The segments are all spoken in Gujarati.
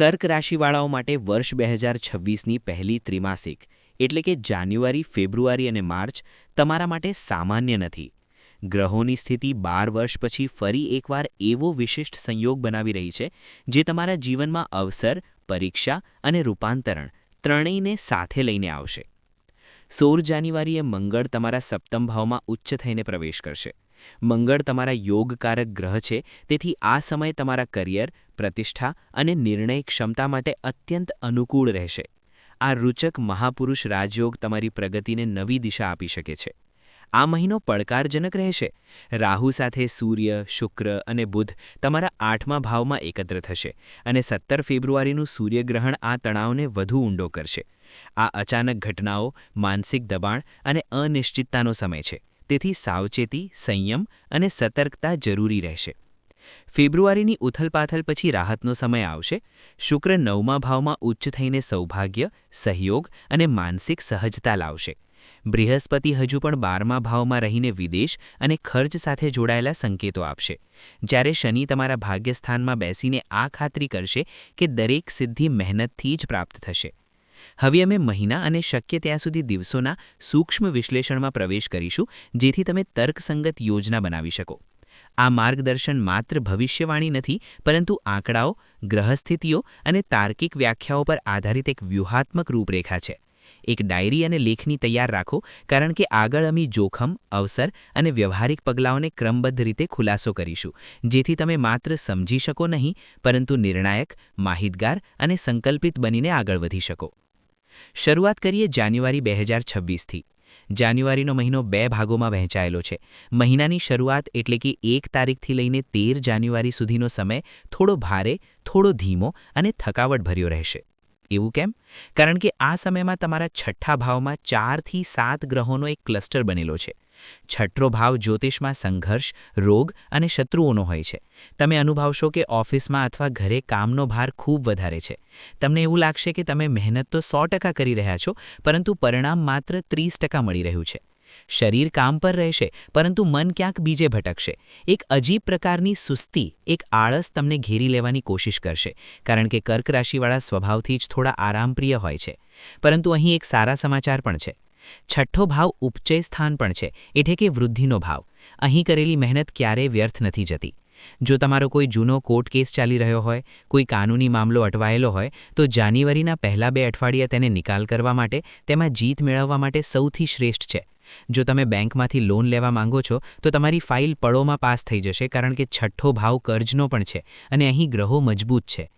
કર્ક રાશિવાળાઓ માટે વર્ષ બે હજાર છવ્વીસની પહેલી ત્રિમાસિક, એટલે કે જાન્યુઆરી, ફેબ્રુઆરી અને માર્ચ તમારા માટે સામાન્ય નથી. ગ્રહોની સ્થિતિ બાર વર્ષ પછી ફરી એકવાર એવો વિશિષ્ટ સંયોગ બનાવી રહી છે, જે તમારા જીવનમાં અવસર, પરીક્ષા અને રૂપાંતરણ ત્રણેયને સાથે લઈને આવશે. સોળ જાન્યુઆરીએ મંગળ તમારા સપ્તમ ભાવમાં ઉચ્ચ થઈને પ્રવેશ કરશે. મંગળ તમારા યોગકારક ગ્રહ છે, તેથી આ સમય તમારા કરિયર પ્રતિષ્ઠા અને નિર્ણય ક્ષમતા માટે અત્યંત અનુકૂળ રહેશે. આ રૂચક મહાપુરુષ રાજયોગ તમારી પ્રગતિને નવી દિશા આપી શકે છે. આ મહિનો પડકારજનક રહેશે. રાહુ સાથે સૂર્ય, શુક્ર અને બુધ તમારા આઠમા ભાવમાં એકત્ર થશે અને સત્તર ફેબ્રુઆરીનું સૂર્યગ્રહણ આ તણાવને વધુ ઊંડો કરશે. આ અચાનક ઘટનાઓ, માનસિક દબાણ અને અનિશ્ચિતતાનો સમય છે. તેથી સાવચેતી, સંયમ અને સતર્કતા જરૂરી રહેશે. ફેબ્રુઆરીની ઉથલપાથલ પછી રાહતનો સમય આવશે. શુક્ર નવમા ભાવમાં ઉચ્ચ થઈને સૌભાગ્ય, સહયોગ અને માનસિક સહજતા લાવશે. બૃહસ્પતિ હજુ પણ બારમા ભાવમાં રહીને વિદેશ અને ખર્ચ સાથે જોડાયેલા સંકેતો આપશે. જ્યારે શનિ તમારા ભાગ્યસ્થાનમાં બેસીને આ ખાતરી કરશે કે દરેક સિદ્ધિ મહેનતથી જ પ્રાપ્ત થશે. હવે અમે મહિના અને શક્ય ત્યાં સુધી દિવસોના સૂક્ષ્મ વિશ્લેષણમાં પ્રવેશ કરીશું, જેથી તમે તર્કસંગત યોજના બનાવી શકો. આ માર્ગદર્શન માત્ર ભવિષ્યવાણી નથી, પરંતુ આંકડાઓ, ગ્રહસ્થિતિઓ અને તાર્કિક વ્યાખ્યાઓ પર આધારિત એક વ્યૂહાત્મક રૂપરેખા છે. એક ડાયરી અને લેખની તૈયાર રાખો, કારણ કે આગળ અમે જોખમ, અવસર અને વ્યવહારિક પગલાંઓને ક્રમબદ્ધ રીતે ખુલાસો કરીશું, જેથી તમે માત્ર સમજી શકો નહીં, પરંતુ નિર્ણાયક, માહિતગાર અને સંકલ્પિત બનીને આગળ વધી શકો. શરૂઆત કરીએ જાન્યુઆરી બે હજાર છવ્વીસથી. જાન્યુઆરીનો મહિનો બે ભાગોમાં વહેંચાયેલો છે. મહિનાની શરૂઆત એટલે કે એક તારીખથી લઈને તેર જાન્યુઆરી સુધીનો સમય થોડો ભારે, થોડો ધીમો અને થકાવટભર્યો રહેશે. એવું કેમ? કારણ કે આ સમયમાં તમારા છઠ્ઠા ભાવમાં ચારથી સાત ગ્રહોનો એક ક્લસ્ટર બનેલો છે. છઠ્ઠો ભાવ જ્યોતિષમાં સંઘર્ષ, રોગ અને શત્રુઓનો હોય છે. તમે અનુભવશો કે ઓફિસમાં અથવા ઘરે કામનો ભાર ખૂબ વધારે છે. તમને એવું લાગશે કે તમે મહેનત તો સો કરી રહ્યા છો, પરંતુ પરિણામ માત્ર ત્રીસ મળી રહ્યું છે. શરીર કામ પર રહેશે, પરંતુ મન ક્યાંક બીજે ભટકશે. એક અજીબ પ્રકારની સુસ્તી, એક આળસ તમને ઘેરી લેવાની કોશિશ કરશે, કારણ કે કર્ક રાશિવાળા સ્વભાવથી જ થોડા આરામપ્રિય હોય છે. પરંતુ અહીં એક સારા સમાચાર પણ છે. છઠ્ઠો ભાવ ઉપચય સ્થાન પણ છે, એટલે કે વૃદ્ધિનો ભાવ. અહીં કરેલી મહેનત ક્યારેય વ્યર્થ નથી જતી. જો તમારો કોઈ જૂનો કોર્ટ કેસ ચાલી રહ્યો હોય, કોઈ કાનૂની મામલો અટવાયેલો હોય, તો જાન્યુઆરીના પહેલા બે અઠવાડિયા તેને નિકાલ કરવા માટે, તેમાં જીત મેળવવા માટે સૌથી શ્રેષ્ઠ છે. જો તમે બેંકમાંથી લોન લેવા માંગો છો, તો તમારી ફાઇલ પળોમાં પાસ થઈ જશે, કારણ કે છઠ્ઠો ભાવ કર્જનો પણ છે અને અહીં ગ્રહો મજબૂત છે.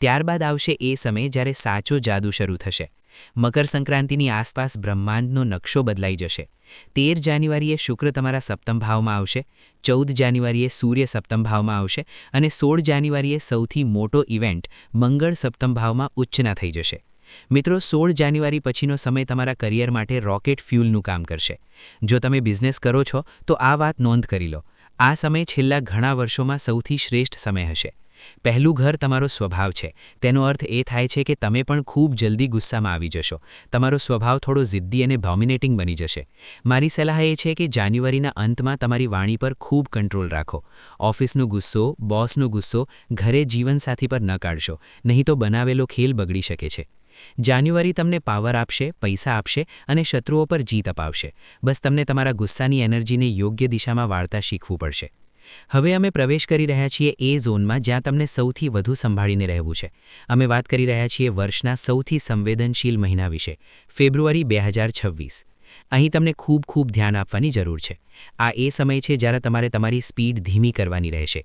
ત્યારબાદ આવશે એ સમય જ્યારે સાચો જાદુ શરૂ થશે. મકર સંક્રાંતિની આસપાસ બ્રહ્માંડનો નકશો બદલાઈ જશે. તેર જાન્યુઆરીએ શુક્ર તમારા સપ્તમ ભાવમાં આવશે, ચૌદ જાન્યુઆરીએ સૂર્ય સપ્તમ ભાવમાં આવશે અને સોળ જાન્યુઆરીએ સૌથી મોટો ઇવેન્ટ મંગળ સપ્તમ ભાવમાં ઉચ્ચના થઈ જશે. મિત્રો, સોળ જાન્યુઆરી પછીનો સમય તમારા કરિયર માટે રોકેટ ફ્યુલનું કામ કરશે. જો તમે બિઝનેસ કરો છો, તો આ વાત નોંધ કરી લો. આ સમય છેલ્લા ઘણા વર્ષોમાં સૌથી શ્રેષ્ઠ સમય હશે. પહેલું ઘર તમારો સ્વભાવ છે. તેનો અર્થ એ થાય છે કે તમે પણ ખૂબ જલ્દી ગુસ્સામાં આવી જશો. તમારો સ્વભાવ થોડો જિદ્દી અને ડોમિનેટિંગ બની જશે. મારી સલાહ એ છે કે જાન્યુઆરીના અંતમાં તમારી વાણી પર ખૂબ કંટ્રોલ રાખો. ઓફિસનો ગુસ્સો, બોસનો ગુસ્સો, ઘરે જીવનસાથી પર ન કાઢશો, નહીં તો બનાવેલો ખેલ બગડી શકે છે. જાન્યુઆરી તમને પાવર આપશે, પૈસા આપશે અને શત્રુઓ પર જીત અપાવશે. બસ તમને તમારા ગુસ્સાની એનર્જીને યોગ્ય દિશામાં વાળતા શીખવું પડશે. હવે અમે પ્રવેશ કરી રહ્યા છીએ એ ઝોનમાં જ્યાં તમને સૌથી વધુ સંભાળીને રહેવું છે. અમે વાત કરી રહ્યા છીએ વર્ષના સૌથી સંવેદનશીલ મહિના વિશે, ફેબ્રુઆરી બે અહીં તમને ખૂબ ખૂબ ધ્યાન આપવાની જરૂર છે. આ એ સમય છે જ્યારે તમારે તમારી સ્પીડ ધીમી કરવાની રહેશે.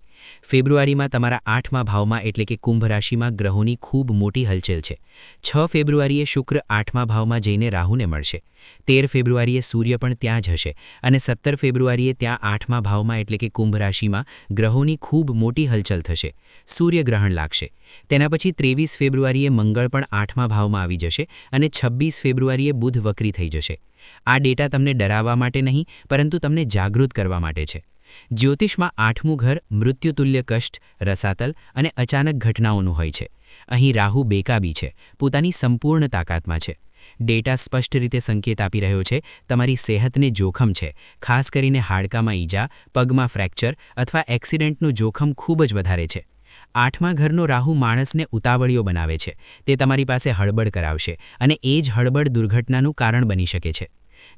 ફેબ્રુઆરીમાં તમારા આઠમા ભાવમાં એટલે કે કુંભ રાશિમાં ગ્રહોની ખૂબ મોટી હલચલ છે. છ ફેબ્રુઆરીએ શુક્ર આઠમા ભાવમાં જઈને રાહુને મળશે. તેર ફેબ્રુઆરીએ સૂર્ય પણ ત્યાં જ હશે અને સત્તર ફેબ્રુઆરીએ ત્યાં આઠમા ભાવમાં એટલે કે કુંભ રાશિમાં ગ્રહોની ખૂબ મોટી હલચલ થશે. સૂર્યગ્રહણ લાગશે. તેના પછી ત્રેવીસ ફેબ્રુઆરીએ મંગળ પણ આઠમા ભાવમાં આવી જશે અને છવ્વીસ ફેબ્રુઆરીએ બુધ વક્રી થઈ જશે. આ ડેટા તમને ડરાવવા માટે નહીં, પરંતુ તમને જાગૃત કરવા માટે છે. જ્યોતિષમાં આઠમું ઘર, મૃત્યુતુલ્ય કષ્ટ, રસાતલ અને અચાનક ઘટનાઓનું હોય છે. અહીં રાહુ બેકાબી છે, પોતાની સંપૂર્ણ તાકાતમાં છે. ડેટા સ્પષ્ટ રીતે સંકેત આપી રહ્યો છે, તમારી સેહતને જોખમ છે, ખાસ કરીને હાડકામાં ઈજા, પગમાં ફ્રેક્ચર અથવા એક્સિડન્ટનું જોખમ ખૂબ જ વધારે છે. આઠમા ઘરનો રાહુ માણસને ઉતાવળીઓ બનાવે છે. તે તમારી પાસે હળબડ કરાવશે અને એ જ હળબડ દુર્ઘટનાનું કારણ બની શકે છે.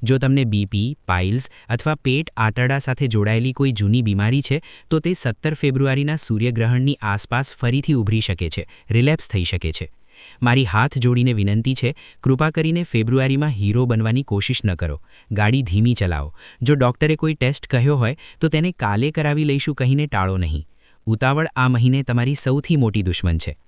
જો તમને બીપી પાઇલ્સ અથવા પેટ આંતરડા સાથે જોડાયેલી કોઈ જૂની બીમારી છે, તો તે સત્તર ફેબ્રુઆરીના સૂર્યગ્રહણની આસપાસ ફરીથી ઉભરી શકે છે, રિલેપ્સ થઈ શકે છે. મારી હાથ જોડીને વિનંતી છે, કૃપા કરીને ફેબ્રુઆરીમાં હીરો બનવાની કોશિશ ન કરો. ગાડી ધીમી ચલાવો. જો ડૉક્ટરે કોઈ ટેસ્ટ કહ્યો હોય, તો તેને કાલે કરાવી લઈશું કહીને ટાળો નહીં. ઉતાવળ આ મહિને તમારી સૌથી મોટી દુશ્મન છે.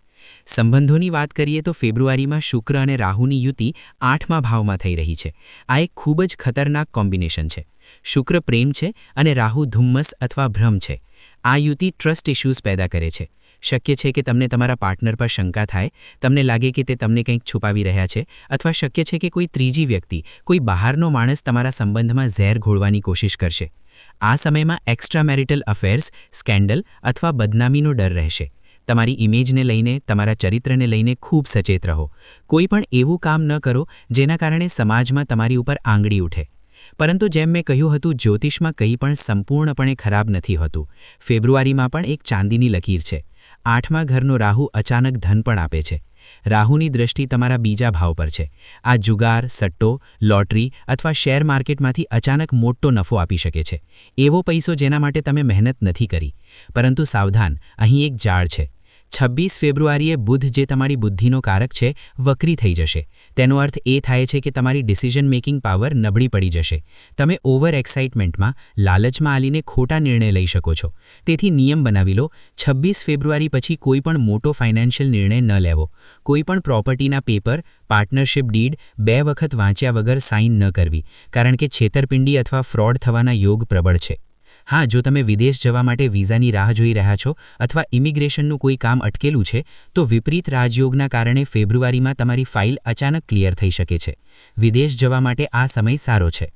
સંબંધોની વાત કરીએ તો ફેબ્રુઆરીમાં શુક્ર અને રાહુની યુતિ આઠમા ભાવમાં થઈ રહી છે. આ એક ખૂબ જ ખતરનાક કોમ્બિનેશન છે. શુક્ર પ્રેમ છે અને રાહુ ધુમ્મસ અથવા ભ્રમ છે. આ યુતિ ટ્રસ્ટ ઇશ્યુઝ પેદા કરે છે. શક્ય છે કે તમને તમારા પાર્ટનર પર શંકા થાય, તમને લાગે કે તે તમને કંઈક છુપાવી રહ્યા છે, અથવા શક્ય છે કે કોઈ ત્રીજી વ્યક્તિ, કોઈ બહારનો માણસ તમારા સંબંધમાં ઝેર ઘોળવાની કોશિશ કરશે. આ સમયમાં એક્સ્ટ્રા મેરિટલ અફેર્સ સ્કેન્ડલ અથવા બદનામીનો ડર રહેશે. તમારી ઇમેજને લઈને, તમારા ચરિત્રને લઈને ખૂબ સચેત રહો. કોઈ પણ એવું કામ ન કરો જેના કારણે સમાજમાં તમારી ઉપર આંગળી ઉઠે. પરંતુ જેમ મેં કહ્યું હતું, જ્યોતિષમાં કંઈ પણ સંપૂર્ણપણે ખરાબ નથી હોતું. ફેબ્રુઆરીમાં પણ એક ચાંદીની લકીર છે. આઠમા ઘરનો રાહુ અચાનક ધન પણ આપે છે. રાહુની દ્રષ્ટિ તમારા બીજા ભાવ પર છે. આ જુગાર, સટ્ટો, લોટરી અથવા શેર માર્કેટમાંથી અચાનક મોટો નફો આપી શકે છે. એવો પૈસો જેના માટે તમે મહેનત નથી કરી. પરંતુ સાવધાન, અહીં એક જાળ છે. છવ્વીસ ફેબ્રુઆરીએ બુધ, જે તમારી બુદ્ધિનો કારક છે, વક્રી થઈ જશે. તેનો અર્થ એ થાય છે કે તમારી ડિસિઝન મેકિંગ પાવર નબળી પડી જશે. તમે ઓવર એક્સાઇટમેન્ટમાં લાલચમાં આલીને ખોટા નિર્ણય લઈ શકો છો. તેથી નિયમ બનાવી લો, છવ્વીસ ફેબ્રુઆરી પછી કોઈપણ મોટો ફાઇનાન્શિયલ નિર્ણય ન લેવો. કોઈપણ પ્રોપર્ટીના પેપર પાર્ટનરશિપ ડીડ બે વખત વાંચ્યા વગર સાઇન ન કરવી. કારણ કે છેતરપિંડી અથવા ફ્રોડ થવાના યોગ પ્રબળ છે. હા, જો તમે વિદેશ જવા માટે વિઝાની રાહ જોઈ રહ્યા છો અથવા ઇમિગ્રેશનનું કોઈ કામ અટકેલું છે, તો વિપરીત રાજયોગના કારણે ફેબ્રુઆરીમાં તમારી ફાઇલ અચાનક ક્લિયર થઈ શકે છે. વિદેશ જવા માટે આ સમય સારો છે.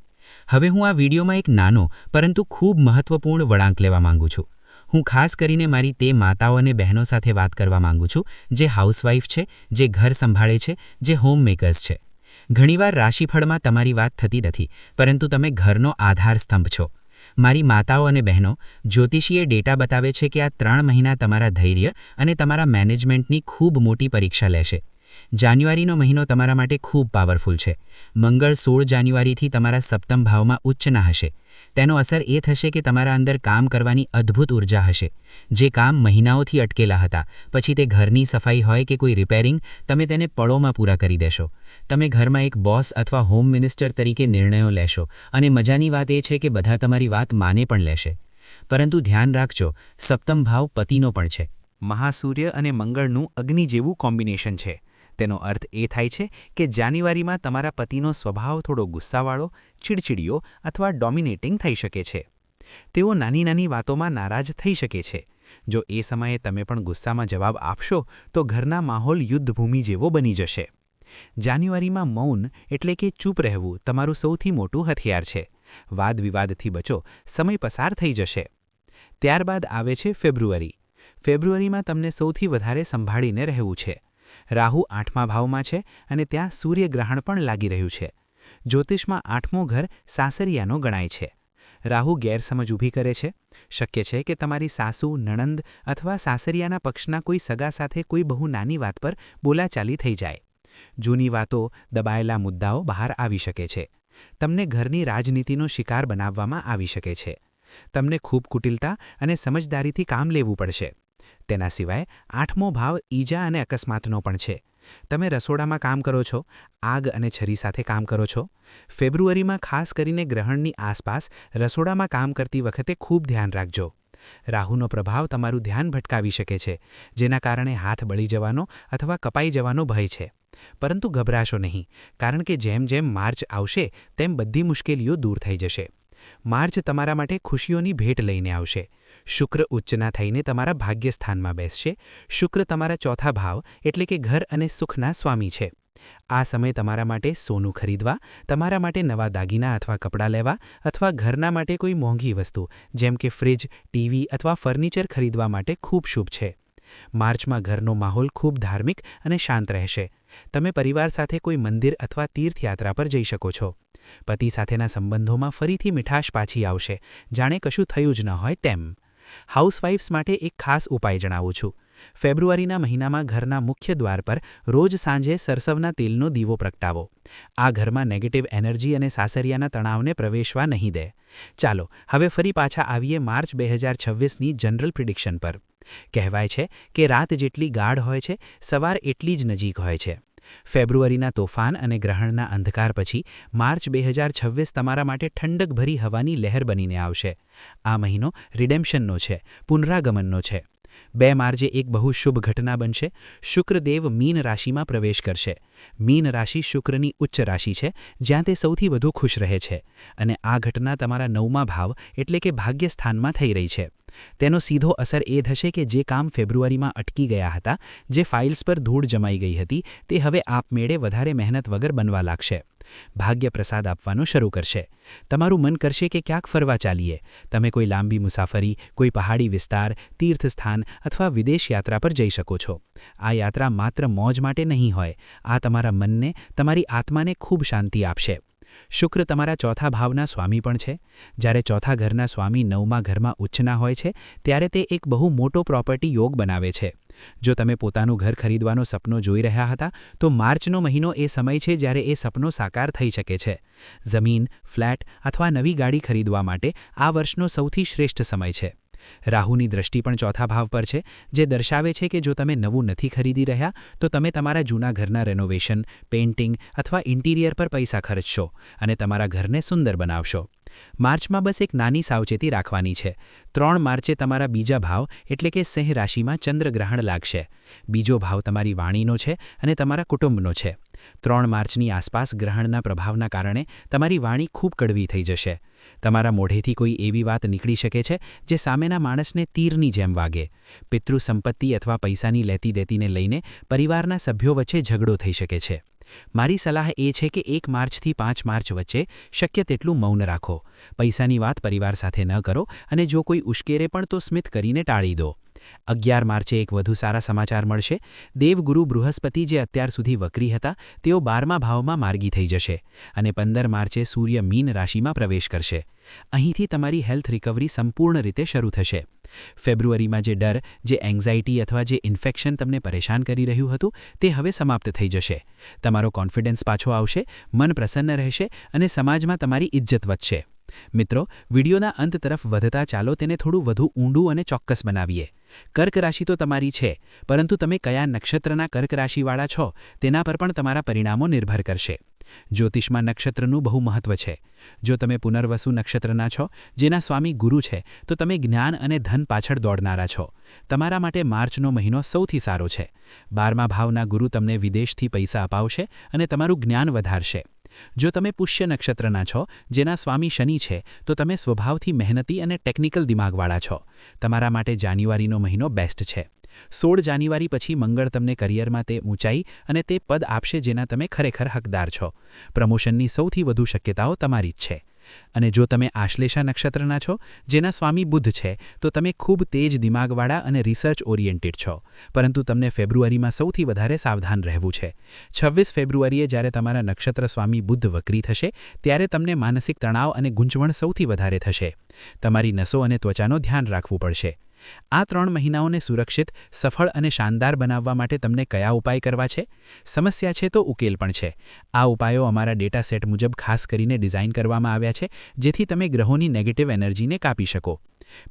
હવે હું આ વિડીયોમાં એક નાનો, પરંતુ ખૂબ મહત્વપૂર્ણ વળાંક લેવા માંગુ છું. હું ખાસ કરીને મારી તે માતાઓ અને બહેનો સાથે વાત કરવા માંગુ છું, જે હાઉસવાઇફ છે, જે ઘર સંભાળે છે, જે હોમ મેકર્સ છે. ઘણીવાર રાશિફળમાં તમારી વાત થતી નથી, પરંતુ તમે ઘરનો આધાર સ્તંભ છો. મારી માતાઓ અને બહેનો, જ્યોતિષીએ ડેટા બતાવે છે કે આ ત્રણ મહિના તમારા ધૈર્ય અને તમારા મેનેજમેન્ટની ખૂબ મોટી પરીક્ષા લેશે. જાન્યુઆરીનો મહિનો તમારા માટે ખૂબ પાવરફુલ છે. મંગળ સોળ જાન્યુઆરીથી તમારા સપ્તમ ભાવમાં ઉચ્ચના હશે. તેનો અસર એ થશે કે તમારા અંદર કામ કરવાની અદ્ભુત ઊર્જા હશે. જે કામ મહિનાઓથી અટકેલા હતા. પછી તે ઘરની સફાઈ હોય કે કોઈ રિપેરિંગ, તમે તેને પળોમાં પૂરા કરી દેશો. તમે ઘરમાં એક બોસ અથવા હોમ મિનિસ્ટર તરીકે નિર્ણયો લેશો અને મજાની વાત એ છે કે બધા તમારી વાત માને પણ લેશે. પરંતુ ધ્યાન રાખજો, સપ્તમ ભાવ પતિનો પણ છે. મહાસૂર્ય અને મંગળનું અગ્નિ જેવું કોમ્બિનેશન છે. તેનો અર્થ એ થાય છે કે જાન્યુઆરીમાં તમારા પતિનો સ્વભાવ થોડો ગુસ્સાવાળો, ચીડચીડિયો અથવા ડોમિનેટિંગ થઈ શકે છે. તેઓ નાની નાની વાતોમાં નારાજ થઈ શકે છે. જો એ સમયે તમે પણ ગુસ્સામાં જવાબ આપશો, તો ઘરના માહોલ યુદ્ધભૂમિ જેવો બની જશે. જાન્યુઆરીમાં મૌન એટલે કે ચૂપ રહેવું તમારું સૌથી મોટું હથિયાર છે. વાદવિવાદથી બચો, સમય પસાર થઈ જશે. ત્યારબાદ આવે છે ફેબ્રુઆરી. ફેબ્રુઆરીમાં તમને સૌથી વધારે સંભાળીને રહેવું છે. રાહુ આઠમા ભાવમાં છે અને ત્યાં સૂર્યગ્રહણ પણ લાગી રહ્યું છે. જ્યોતિષમાં આઠમો ઘર સાસરિયાનો ગણાય છે. રાહુ ગેરસમજ ઊભી કરે છે. શક્ય છે કે તમારી સાસુ, નણંદ અથવા સાસરિયાના પક્ષના કોઈ સગા સાથે કોઈ બહુ નાની વાત પર બોલાચાલી થઈ જાય. જૂની વાતો, દબાયેલા મુદ્દાઓ બહાર આવી શકે છે. તમને ઘરની રાજનીતિનો શિકાર બનાવવામાં આવી શકે છે. તમને ખૂબ કુટિલતા અને સમજદારીથી કામ લેવું પડશે. તેના સિવાય આઠમો ભાવ ઈજા અને અકસ્માતનો પણ છે. તમે રસોડામાં કામ કરો છો, આગ અને છરી સાથે કામ કરો છો. ફેબ્રુઆરીમાં ખાસ કરીને ગ્રહણની આસપાસ રસોડામાં કામ કરતી વખતે ખૂબ ધ્યાન રાખજો. રાહુનો પ્રભાવ તમારું ધ્યાન ભટકાવી શકે છે, જેના કારણે હાથ બળી જવાનો અથવા કપાઈ જવાનો ભય છે. પરંતુ ગભરાશો નહીં, કારણ કે જેમ જેમ માર્ચ આવશે, તેમ બધી મુશ્કેલીઓ દૂર થઈ જશે. માર્ચ તમારા માટે ખુશીઓની ભેટ લઈને આવશે. શુક્ર ઉચ્ચના થઈને તમારા ભાગ્યસ્થાનમાં બેસશે. શુક્ર તમારા ચોથા ભાવ, એટલે કે ઘર અને સુખના સ્વામી છે. આ સમય તમારા માટે સોનું ખરીદવા, તમારા માટે નવા દાગીના અથવા કપડાં લેવા, અથવા ઘરના માટે કોઈ મોંઘી વસ્તુ, જેમ કે ફ્રિજ, ટીવી અથવા ફર્નિચર ખરીદવા માટે ખૂબ શુભ છે. માર્ચમાં ઘરનો માહોલ ખૂબ ધાર્મિક અને શાંત રહેશે. તમે પરિવાર સાથે કોઈ મંદિર અથવા તીર્થયાત્રા પર જઈ શકો છો. પતિ સાથેના સંબંધોમાં ફરીથી મીઠાશ પાછી આવશે. જાણે કશું થયું જ ન હોય તેમ. હાઉસવાઇફ્સ માટે એક ખાસ ઉપાય જણાવું છું. ફેબ્રુઆરીના મહિનામાં ઘરના મુખ્ય દ્વાર પર રોજ સાંજે સરસવના તેલનો દીવો પ્રગટાવો. આ ઘરમાં નેગેટિવ એનર્જી અને સાસરિયાના તણાવને પ્રવેશવા નહીં દે. ચાલો, હવે ફરી પાછા આવીએ માર્ચ બે હજાર છવ્વીસની જનરલ પ્રિડિક્શન પર. કહેવાય છે કે રાત જેટલી ગાઢ હોય છે, સવાર એટલી જ નજીક હોય છે. ફેબ્રુઆરીના તોફાન અને ગ્રહણના અંધકાર પછી માર્ચ બે હજાર છવ્વીસ તમારા માટે ઠંડકભરી હવાની લહેર બનીને આવશે. આ મહિનો રિડેમ્પશનનો છે, પુનરાગમનનો છે. બે માર્ચે એક બહુ શુભ ઘટના બનશે. શુક્રદેવ મીન રાશિમાં પ્રવેશ કરશે. મીન રાશિ શુક્રની ઉચ્ચ રાશિ છે, જ્યાં તે સૌથી વધુ ખુશ રહે છે. અને આ ઘટના તમારા નવમા ભાવ એટલે કે ભાગ્યસ્થાનમાં થઈ રહી છે. તેનો સીધો અસર એ થશે કે જે કામ ફેબ્રુઆરીમાં અટકી ગયા હતા, જે ફાઇલ્સ પર ધૂળ જમાઈ ગઈ હતી, તે હવે આપમેળે વધારે મહેનત વગર બનવા લાગશે. ભાગ્ય પ્રસાદ આપવાનું શરૂ કરશે. તમારું મન કરશે કે ક્યાંક ફરવા ચાલીએ. તમે કોઈ લાંબી મુસાફરી, કોઈ પહાડી વિસ્તાર, તીર્થસ્થાન અથવા વિદેશ યાત્રા પર જઈ શકો છો. આ યાત્રા માત્ર મોજ માટે નહીં હોય. આ તમારા મનને, તમારી આત્માને ખૂબ શાંતિ આપશે. શુક્ર તમારા ચોથા ભાવના સ્વામી પણ છે. જ્યારે ચોથા ઘરના સ્વામી નવમા ઘરમાં ઉચ્ચના હોય છે, ત્યારે તે એક બહુ મોટો પ્રોપર્ટી યોગ બનાવે છે. જો તમે પોતાનું ઘર ખરીદવાનો સપનો જોઈ રહ્યા હતા, તો માર્ચનો મહિનો એ સમય છે જ્યારે એ સપનો સાકાર થઈ શકે છે. જમીન, ફ્લેટ અથવા નવી ગાડી ખરીદવા માટે આ વર્ષનો સૌથી શ્રેષ્ઠ સમય છે. રાહુની દ્રષ્ટિ પણ ચોથા ભાવ પર છે, જે દર્શાવે છે કે જો તમે નવું નથી ખરીદી રહ્યા, તો તમે તમારા જૂના ઘરના રેનોવેશન પેઇન્ટિંગ અથવા ઇન્ટિરિયર પર પૈસા ખર્ચશો અને તમારા ઘરને સુંદર બનાવશો. માર્ચમાં બસ એક નાની સાવચેતી રાખવાની છે. ત્રણ માર્ચે તમારા બીજા ભાવ એટલે કે સિંહ રાશિમાં ચંદ્રગ્રહણ લાગશે. બીજો ભાવ તમારી વાણીનો છે અને તમારા કુટુંબનો છે. ત્રણ માર્ચની આસપાસ ગ્રહણના પ્રભાવના કારણે તમારી વાણી ખૂબ કડવી થઈ જશે. તમારા મોઢેથી કોઈ એવી વાત નીકળી શકે છે જે સામેના માણસને તીરની જેમ વાગે. પિતૃ સંપત્તિ અથવા પૈસાની લેતી દેતીને લઈને પરિવારના સભ્યો વચ્ચે ઝઘડો થઈ શકે છે. મારી સલાહ એ છે કે એક માર્ચથી પાંચ માર્ચ વચ્ચે શક્ય તેટલું મૌન રાખો. પૈસાની વાત પરિવાર સાથે ન કરો અને જો કોઈ ઉશ્કેરે પણ તો સ્મિત કરીને ટાળી દો. અગિયાર માર્ચે એક વધુ સારા સમાચાર મળશે. દેવગુરુ બૃહસ્પતિ જે અત્યાર સુધી વક્રી હતા, તેઓ બારમા ભાવમાં માર્ગી થઈ જશે અને પંદર માર્ચે સૂર્ય મીન રાશિમાં પ્રવેશ કરશે. અહીંથી તમારી હેલ્થ રિકવરી સંપૂર્ણ રીતે શરૂ થશે. ફેબ્રુઆરીમાં જે ડર, જે એન્ઝાઇટી અથવા જે ઇન્ફેક્શન તમને પરેશાન કરી રહ્યું હતું, તે હવે સમાપ્ત થઈ જશે. તમારો કોન્ફિડન્સ પાછો આવશે, મન પ્રસન્ન રહેશે અને સમાજમાં તમારી ઇજ્જત વધશે. મિત્રો, વિડીયોના અંત તરફ વધતા ચાલો તેને થોડું વધુ ઊંડું અને ચોક્કસ બનાવીએ. કર્ક રાશિ તો તમારી છે, પરંતુ તમે કયા નક્ષત્રના કર્ક રાશિવાળા છો તેના પર પણ તમારા પરિણામો નિર્ભર કરશે. જ્યોતિષમાં નક્ષત્રનું બહુ મહત્વ છે. જો તમે પુનર્વસુ નક્ષત્રના છો, જેના સ્વામી ગુરુ છે, તો તમે જ્ઞાન અને ધન પાછળ દોડનારા છો. તમારા માટે માર્ચનો મહિનો સૌથી સારો છે. બારમા ભાવના ગુરુ તમને વિદેશથી પૈસા અપાવશે અને તમારું જ્ઞાન વધારશે. જો તમે પુષ્ય નક્ષત્રના છો, જેના સ્વામી શનિ છે, તો તમે સ્વભાવથી મહેનતી અને ટેકનિકલ દિમાગવાળા છો. તમારા માટે જાન્યુઆરીનો મહિનો બેસ્ટ છે. સોળ જાન્યુઆરી પછી મંગળ તમને કરિયરમાં તે ઊંચાઈ અને તે પદ આપશે જેના તમે ખરેખર હકદાર છો. પ્રમોશનની સૌથી વધુ શક્યતાઓ તમારી જ છે. અને જો તમે આશ્લેષા નક્ષત્રના છો, જેના સ્વામી બુદ્ધ છે, તો તમે ખૂબ તેજ દિમાગવાળા અને રિસર્ચ ઓરિએન્ટેડ છો. પરંતુ તમને ફેબ્રુઆરીમાં સૌથી વધારે સાવધાન રહેવું છે. છવ્વીસ ફેબ્રુઆરીએ જ્યારે તમારા નક્ષત્ર સ્વામી બુદ્ધ વક્રી થશે, ત્યારે તમને માનસિક તણાવ અને ગુંચવણ સૌથી વધારે થશે. તમારી નસો અને ત્વચાનો ધ્યાન રાખવું પડશે. આ ત્રણ મહિનાઓને સુરક્ષિત, સફળ અને શાનદાર બનાવવા માટે તમને કયા ઉપાય કરવા છે? સમસ્યા છે તો ઉકેલ પણ છે. આ ઉપાયો અમારા ડેટા સેટ મુજબ ખાસ કરીને ડિઝાઇન કરવામાં આવ્યા છે, જેથી તમે ગ્રહોની નેગેટિવ એનર્જીને કાપી શકો.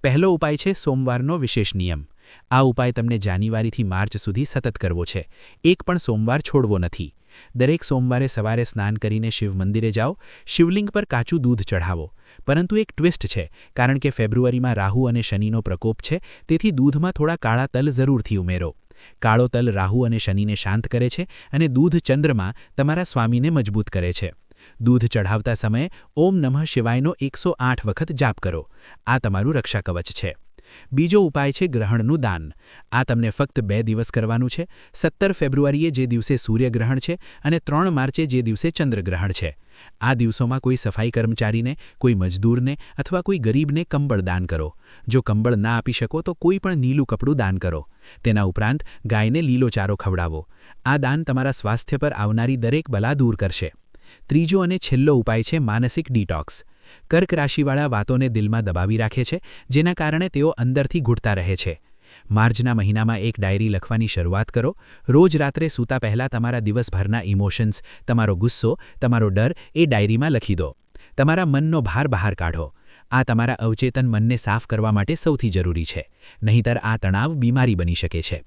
પહેલો ઉપાય છે સોમવારનો વિશેષ નિયમ. આ ઉપાય તમને જાન્યુઆરીથી માર્ચ સુધી સતત કરવો છે. એક પણ સોમવાર છોડવો નથી. દરેક સોમવારે સવારે સ્નાન કરીને શિવ મંદિરે જાઓ, શિવલિંગ પર કાચું દૂધ ચઢાવો. પરંતુ એક ટ્વિસ્ટ છે, કારણ કે ફેબ્રુઆરીમાં રાહુ અને શનિનો પ્રકોપ છે, તેથી દૂધમાં થોડા કાળા તલ જરૂરથી ઉમેરો. કાળો તલ રાહુ અને શનિને શાંત કરે છે અને દૂધ ચંદ્રમાં તમારા સ્વામીને મજબૂત કરે છે. દૂધ ચઢાવતા સમયે ઓમ નમઃ શિવાયનો એકસો વખત જાપ કરો. આ તમારું રક્ષાકવચ છે. બીજો ઉપાય છે ગ્રહણનું દાન. આ તમને ફક્ત બે દિવસ કરવાનું છે. સત્તર ફેબ્રુઆરીએ જે દિવસે સૂર્યગ્રહણ છે અને ત્રણ માર્ચે જે દિવસે ચંદ્રગ્રહણ છે. આ દિવસોમાં કોઈ સફાઈ કર્મચારીને, કોઈ મજદૂરને અથવા કોઈ ગરીબને કંબળ દાન કરો. જો કંબળ ના આપી શકો તો કોઈ પણ નીલું કપડું દાન કરો. તેના ઉપરાંત ગાયને લીલો ચારો ખવડાવો. આ દાન તમારા સ્વાસ્થ્ય પર આવનારી દરેક બલા દૂર કરશે. ત્રીજો અને છેલ્લો ઉપાય છે માનસિક ડિટોક્સ. કર્ક રાશિવાળા વાતોને દિલમાં દબાવી રાખે છે, જેના કારણે તેઓ અંદરથી ઘૂંટતા રહે છે. માર્ચના મહિનામાં એક ડાયરી લખવાની શરૂઆત કરો. રોજ રાત્રે સૂતા પહેલાં તમારા દિવસભરના ઇમોશન્સ, તમારો ગુસ્સો, તમારો ડર એ ડાયરીમાં લખી દો. તમારા મનનો ભાર બહાર કાઢો. આ તમારા અવચેતન મનને સાફ કરવા માટે સૌથી જરૂરી છે. નહીંતર આ તણાવ બીમારી બની શકે છે.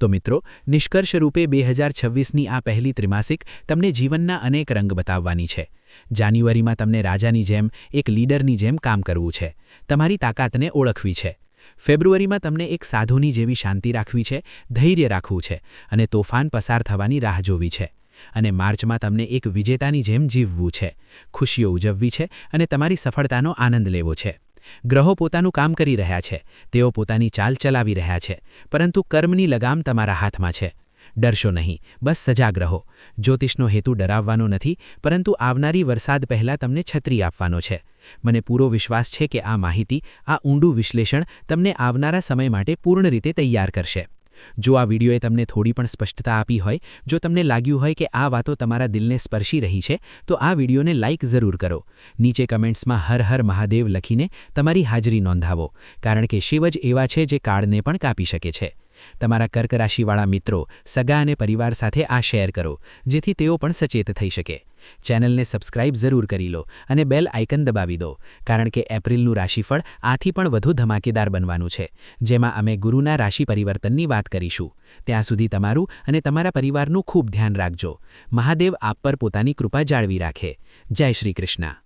તો મિત્રો, નિષ્કર્ષ રૂપે બે હજાર છવ્વીસની આ પહેલી ત્રિમાસિક તમને જીવનના અનેક રંગ બતાવવાની છે. જાન્યુઆરીમાં તમને રાજાની જેમ, એક લીડરની જેમ કામ કરવું છે. તમારી તાકાતને ઓળખવી છે. ફેબ્રુઆરીમાં તમને એક સાધુની જેવી શાંતિ રાખવી છે, ધૈર્ય રાખવું છે અને તોફાન પસાર થવાની રાહ જોવી છે. અને માર્ચમાં તમને એક વિજેતાની જેમ જીવવું છે. ખુશીઓ ઉજવવી છે અને તમારી સફળતાનો આનંદ લેવો છે. ગ્રહો પોતાનું કામ કરી રહ્યા છે. તેઓ પોતાની ચાલ ચલાવી રહ્યા છે, પરંતુ કર્મની લગામ તમારા હાથમાં છે. ડરશો નહીં. બસ સજાગ રહો. જ્યોતિષનો હેતુ ડરાવવાનો નથી, પરંતુ આવનારી વરસાદ પહેલાં તમને છત્રી આપવાનો છે. મને પૂરો વિશ્વાસ છે કે આ માહિતી, આ ઊંડું વિશ્લેષણ તમને આવનારા સમય માટે પૂર્ણ રીતે તૈયાર કરશે. જો આ વિડીયોએ તમને થોડી પણ સ્પષ્ટતા આપી હોય, જો તમને લાગ્યું હોય કે આ વાતો તમારા દિલને સ્પર્શી રહી છે, તો આ વિડીયોને લાઇક જરૂર કરો. નીચે કમેન્ટ્સમાં હર હર મહાદેવ લખીને તમારી હાજરી નોંધાવો, કારણ કે શિવ જ એવા છે જે કાળને પણ કાપી શકે છે. તમારા કર્ક રાશિવાળા મિત્રો સગા અને પરિવાર સાથે આ શેર કરો, જેથી તેઓ પણ સચેત થઈ શકે. ચેનલને સબસ્ક્રાઇબ જરૂર કરી લો અને બેલ આઇકન દબાવી દો, કારણ કે એપ્રિલનું રાશિફળ આથી પણ વધુ ધમાકેદાર બનવાનું છે. જેમાં અમે ગુરુના રાશિ પરિવર્તનની વાત કરીશું. ત્યાં સુધી તમારું અને તમારા પરિવારનું ખૂબ ધ્યાન રાખજો. મહાદેવ આપ પર પોતાની કૃપા જાળવી રાખે. જય શ્રી કૃષ્ણ.